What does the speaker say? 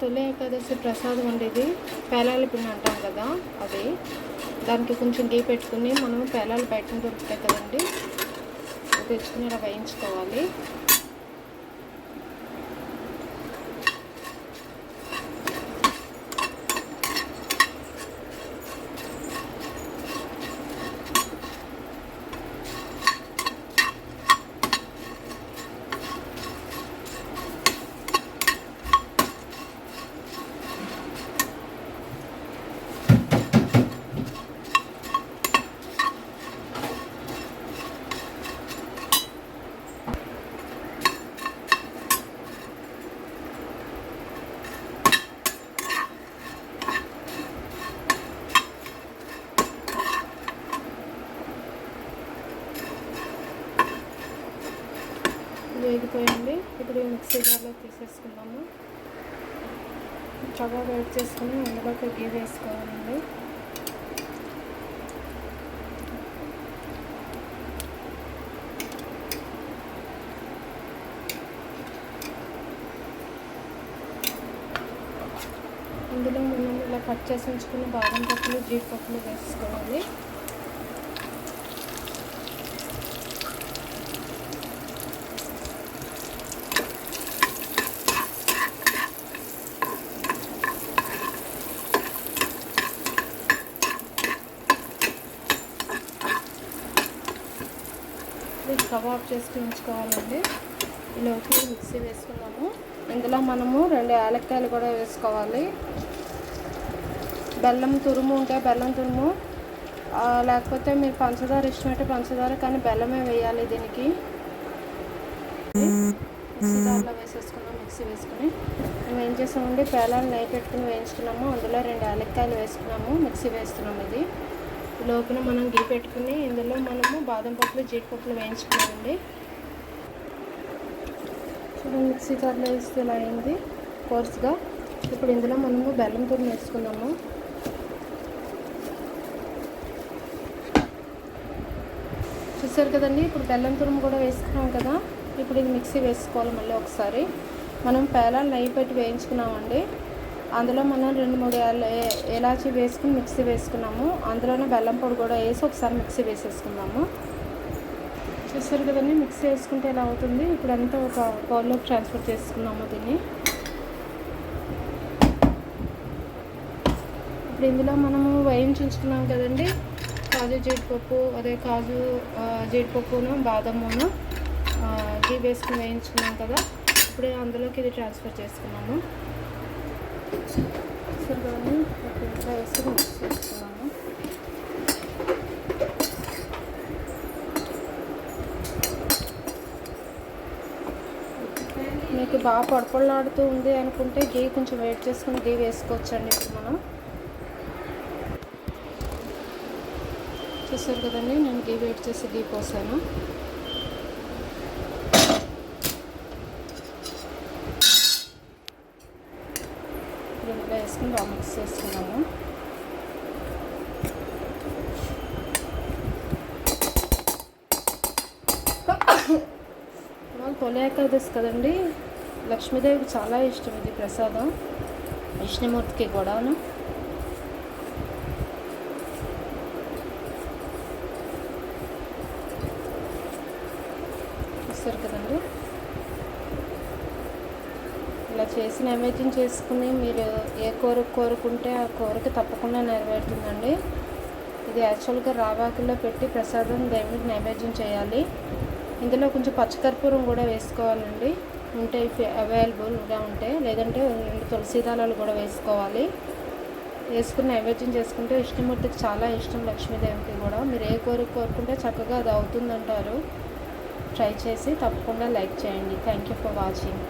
తొలి ఏకాదశి ప్రసాదం ఉండేది. పేలాల పిండి అంటాం కదా అది. దానికి కొంచెం గీ పెట్టుకుని మనం పేలాలు బయట దొరుకుతాయి కదండి. తెచ్చుకుని అలా వేయించుకోవాలి. వేగిపోయింది. ఇప్పుడు ఈ మిక్సీ జార్లో తీసేసుకుందాము. చక్కగా వేడి చేసుకుని అందులోకి గీ వేసుకోవాలండి. ఇందులో మనం ఇలా కట్ చేసి ఉంచుకుని బాదం పప్పులు జీడిపప్పులు వేసుకోవాలి. ఇది కబాబ్ చేసి ఉంచుకోవాలండి ఇలాకి మిక్సీ వేసుకున్నాము. ఇందులో మనము రెండు యాలక్కాయలు కూడా వేసుకోవాలి. బెల్లం తురుము ఉంటే బెల్లం తురుము లేకపోతే మీరు పంచదార ఇష్టమైతే పంచదార కానీ బెల్లమే వేయాలి దీనికి. మిక్సీ దాంట్లో వేసేసుకున్నాం మిక్సీ వేసుకుని. మేము ఏం చేసామండి పేలాలు నెయ్యి పెట్టుకుని వేయించుకున్నాము. అందులో రెండు యాలక్కాయలు వేసుకున్నాము. మిక్సీ వేస్తున్నాము ఇది. లోపల మనం గీ పెట్టుకుని ఇందులో మనము బాదం పప్పులు జీడిపప్పులు వేయించుకున్నామండి. చూడండి మిక్సీ జార్లో వేస్తే ఇలా అయింది కోర్స్గా. ఇప్పుడు ఇందులో మనము బెల్లం తురుము వేసుకుందాము చూసారు కదండి ఇప్పుడు బెల్లం తురుము కూడా వేసుకున్నాం కదా. ఇప్పుడు ఇది మిక్సీ వేసుకోవాలి మళ్ళీ ఒకసారి. మనం పేలాలు నెయ్యి పెట్టి వేయించుకున్నామండి. అందులో మనం రెండు మూడు ఏల- ఏ- వేసుకుని మిక్సీ వేసుకున్నాము. అందులోనే బెల్లం పొడి కూడా వేసి ఒకసారి మిక్సీ వేసేసుకున్నాము చూస్తారు కదండి మిక్సీ వేసుకుంటే ఎలా అవుతుంది? ఇప్పుడు అంతా ఒక బౌల్లోకి ట్రాన్స్ఫర్ చేసుకున్నాము దీన్ని. ఇప్పుడు ఇందులో మనము వేయించుకున్నాం కదండి. కాజు జీడిపప్పు అదే కాజు జీడిపప్పును బాదమును ఇవి గీ వేసుకుని వేయించుకున్నాం కదా. ఇప్పుడే అందులోకి ఇది ట్రాన్స్ఫర్ చేసుకున్నాము. చూసారు ఇట్లా వేసి మిక్స్ చేసుకున్నాము మీకు బాగా పొడపొడలాడుతూ ఉంది అనుకుంటే గీ కొంచెం వెయిట్ చేసుకుని గీ వేసుకోవచ్చండి ఇప్పుడు మనం. చూసారు కదండి నేను గీ వెయిట్ చేసి గీ పోసాను. ఇప్పుడు వేసుకుని బాగా మిక్స్ చేసుకున్నాము. ఇవాళ తొలి ఏకాదశి కదండి. లక్ష్మీదేవికి చాలా ఇష్టం ఇది ప్రసాదం. విష్ణుమూర్తికి కూడాను. చూస్తారు కదండి. ఇలా చేసి నైవేద్యం చేసుకుని మీరు ఏ కోరిక కోరుకుంటే ఆ కోరిక తప్పకుండా నెరవేరుతుందండి. ఇది యాక్చువల్గా రావాకుల్లో పెట్టి ప్రసాదం దేవుడికి నైవేద్యం చేయాలి. ఇందులో కొంచెం పచ్చకర్పూరం కూడా వేసుకోవాలండి. ఉంటే అవైలబుల్గా ఉంటే లేదంటే రెండు తులసి దళాలు కూడా వేసుకోవాలి. వేసుకుని నైవేద్యం చేసుకుంటే విష్ణుమూర్తికి చాలా ఇష్టం లక్ష్మీదేవికి కూడా. మీరు ఏ కోరిక కోరుకుంటే చక్కగా అది అవుతుందంటారు. ట్రై చేసి తప్పకుండా లైక్ చేయండి. Thank you for watching.